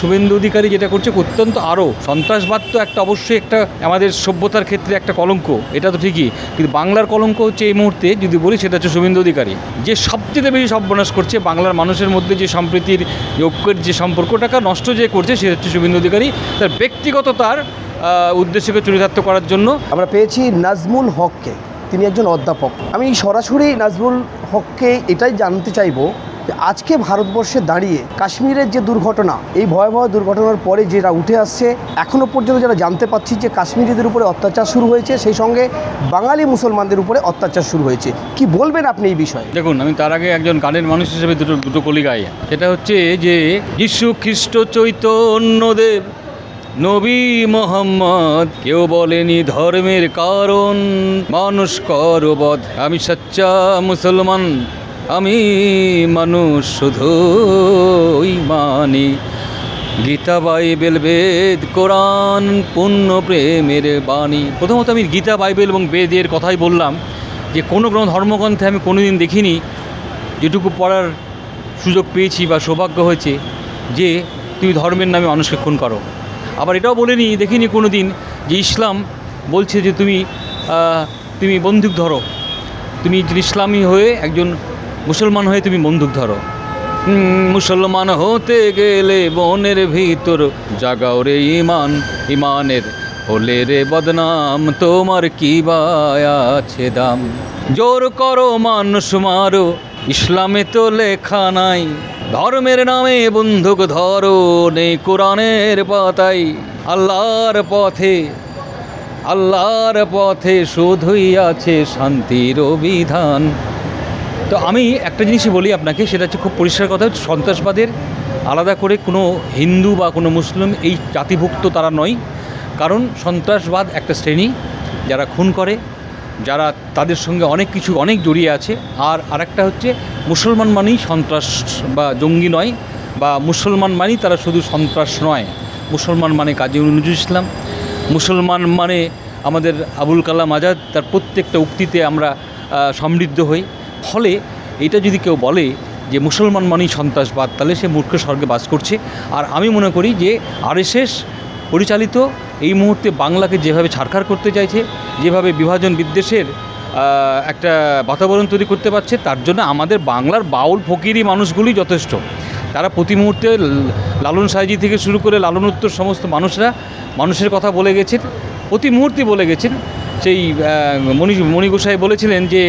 শুভেন্দু অধিকারী যেটা করছে অত্যন্ত আরও সন্ত্রাসবাদ তো একটা অবশ্যই একটা আমাদের সভ্যতার ক্ষেত্রে একটা কলঙ্ক, এটা তো ঠিকই। কিন্তু বাংলার কলঙ্ক হচ্ছে এই মুহূর্তে যদি বলি, সেটা হচ্ছে শুভেন্দু অধিকারী। যে সবচেয়ে বেশি সর্বনাশ করছে বাংলার মানুষের মধ্যে যে সম্প্রীতির ঐক্যের যে সম্পর্কটাকে নষ্ট যে করছে সে হচ্ছে শুভেন্দু অধিকারী। তার ব্যক্তিগত তার উদ্দেশ্যকে চরিতার্থ করার জন্য। আমরা পেয়েছি নাজমুল হককে। তিনি একজন অধ্যাপক। আমি সরাসরি নাজমুল হককে এটাই জানতে চাইব আজকে ভারতবর্ষে দাঁড়িয়ে কাশ্মীরের যে দুর্ঘটনা, এই ভয়াবহ দুর্ঘটনার পরে যেটা উঠে আসছে এখনও পর্যন্ত যারা জানতে পাচ্ছি যে কাশ্মীরিদের উপরে অত্যাচার শুরু হয়েছে, সেই সঙ্গে বাঙালি মুসলমানদের উপরে অত্যাচার শুরু হয়েছে। কি বলবেন আপনি এই বিষয়ে? দেখুন, আমি তার আগে একজন গানের মানুষ হিসেবে দুটো দুটো কলি গাই। সেটা হচ্ছে যে যীশু খ্রিস্ট চৈতন্যদেব নবী মোহাম্মদ, কেউ বলেনি ধর্মের কারণ, মানুষ করবধ আমি সচ্চা মুসলমান। আমি মানুষ শুধুই মানি। গীতা বাইবেল বেদ, কোরআন পূর্ণ প্রেমের বাণী। প্রথমত আমি গীতা, বাইবেল এবং বেদের কথাই বললাম যে কোনো কোনো ধর্মগ্রন্থে আমি কোনোদিন দেখিনি, যেটুকু পড়ার সুযোগ পেয়েছি বা সৌভাগ্য হয়েছে যে তুমি ধর্মের নামে মানুষকে খুন করো। আবার এটাও বলিনি, দেখিনি কোনো দিন যে ইসলাম বলছে যে তুমি তুমি বন্দুক ধরো। তুমি ইসলামী হয়ে একজন মুসলমান হয়ে তুমি বন্দুক ধরো। মুসলমান হতে গেলে বনের ভিতর জাগাও রে ইমান ইমানের হলে রে বদনাম। তোমার কি আছে দাম? জোর করো মানুষ মারো, ইসলামে তো লেখা নাই। ধর্মের নামে বন্দুক ধরো, নেই কোরআনের পাতাই। আল্লাহর পথে আল্লাহর পথে শুধুই আছে শান্তির অভিধান। তো আমি একটা জিনিসই বলি আপনাকে, সেটা হচ্ছে খুব পরিষ্কার কথা, সন্ত্রাসবাদের আলাদা করে কোনো হিন্দু বা কোনো মুসলিম এই জাতিভুক্ত তারা নয়। কারণ সন্ত্রাসবাদ একটা শ্রেণি, যারা খুন করে, যারা তাদের সঙ্গে অনেক কিছু, অনেক জড়িয়ে আছে। আর আরেকটা হচ্ছে, মুসলমান মানেই সন্ত্রাস বা জঙ্গি নয়, বা মুসলমান মানেই তারা শুধু সন্ত্রাস নয়। মুসলমান মানে কাজী নজরুল ইসলাম, মুসলমান মানে আমাদের আবুল কালাম আজাদ, তার প্রত্যেকটা উক্তিতে আমরা সমৃদ্ধ হই। ফলে এটা যদি কেউ বলে যে মুসলমান মানেই সন্ত্রাসবাদ, তাহলে সে মূর্খ স্বর্গে বাস করছে। আর আমি মনে করি যে আরএসএস পরিচালিত এই মুহূর্তে বাংলাকে যেভাবে ছারখার করতে চাইছে, যেভাবে বিভাজন বিদ্বেষের একটা বাতাবরণ তৈরি করতে পারছে, তার জন্য আমাদের বাংলার বাউল ফকিরি মানুষগুলি যথেষ্ট। তারা প্রতি মুহূর্তে লালন সাইজি থেকে শুরু করে লালন উত্তর সমস্ত মানুষরা মানুষের কথা বলে গেছেন, প্রতি মুহূর্তে বলে গেছেন। সেই মণি মণি গোসাই বলেছিলেন যে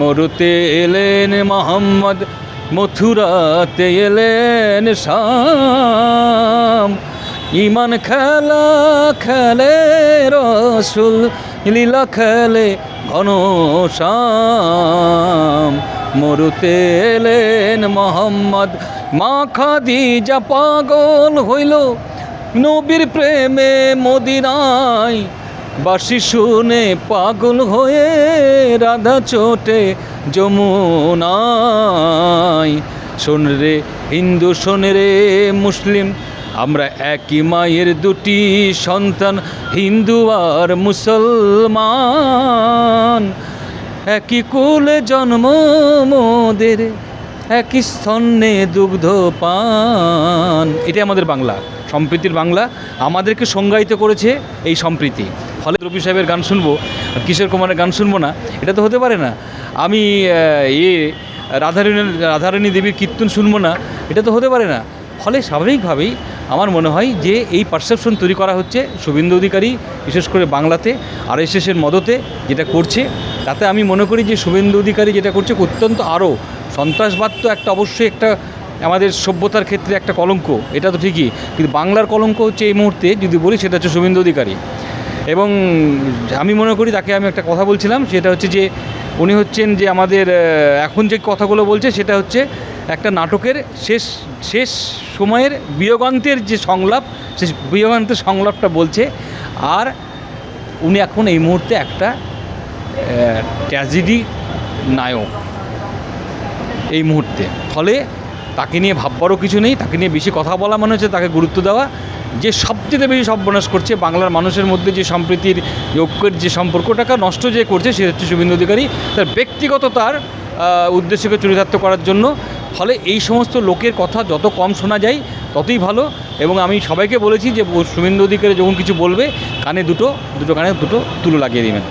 মরুতে এলেন মোহাম্মদ, মথুরাতে এলেন শাম। ইমান খেলা খেলে রসুল, লীলা খেলে ঘন শাম। মরুতে এলেন মোহাম্মদ মা খাদিজা পাগল হইল নবীর প্রেমে মদিনায় বাসি শুনে পাগল হয়ে রাধা চোটে যমুনায়। শোন রে হিন্দু, শোন রে মুসলিম, আমরা একই মায়ের দুটি সন্তান, হিন্দু আর মুসলমান। একই কুলে জন্ম মোদের একই স্তন্নে দুগ্ধ পান। এটাই আমাদের বাংলা, সম্প্রীতির বাংলা। আমাদেরকে সংজ্ঞায়িত করেছে এই সম্প্রীতি। ফলে রবি সাহেবের গান শুনব, কিশোর কুমারের গান শুনব না, এটা তো হতে পারে না। আমি এ, রাধারণী রাধারণী দেবীর কীর্তন শুনব না, এটা তো হতে পারে না। ফলে স্বাভাবিকভাবেই আমার মনে হয় যে এই পারসেপশন তৈরি করা হচ্ছে শুভেন্দু অধিকারী, বিশেষ করে বাংলাতে আর এস এর মদতে যেটা করছে, তাতে আমি মনে করি যে শুভেন্দু অধিকারী যেটা করছে অত্যন্ত আরও সন্ত্রাসবাদ তো একটা অবশ্যই একটা আমাদের সভ্যতার ক্ষেত্রে একটা কলঙ্ক, এটা তো ঠিকই। কিন্তু বাংলার কলঙ্ক হচ্ছে এই মুহূর্তে যদি বলি, সেটা হচ্ছে শুভেন্দু অধিকারী। এবং আমি মনে করি তাকে আমি একটা কথা বলছিলাম, সেটা হচ্ছে যে উনি হচ্ছেন যে আমাদের এখন যে কথাগুলো বলছে, সেটা হচ্ছে একটা নাটকের শেষ শেষ সময়ের বিয়োগান্তের যে সংলাপ সে বিয়োগান্তের সংলাপটা বলছে, আর উনি এখন এই মুহূর্তে একটা ট্র্যাজেডি নায়ক। এই মুহূর্তে। ফলে তাকে নিয়ে ভাববারও কিছু নেই, তাকে নিয়ে বেশি কথা বলা মনে হচ্ছে, তাকে গুরুত্ব দেওয়া। যে সবচেয়ে বেশি সর্বনাশ করছে বাংলার মানুষের মধ্যে যে সম্প্রীতির ঐক্যের যে সম্পর্কটাকে নষ্ট যে করছে সে হচ্ছে শুভেন্দু অধিকারী। তার ব্যক্তিগত তার উদ্দেশ্যকে চরিতার্থ করার জন্য। ফলে এই সমস্ত লোকের কথা যত কম শোনা যায়, ততই ভালো। এবং আমি সবাইকে বলেছি যে শুভেন্দু অধিকারী যখন কিছু বলবে, কানে দুটো দুটো কানে দুটো তুলো লাগিয়ে দেবেন।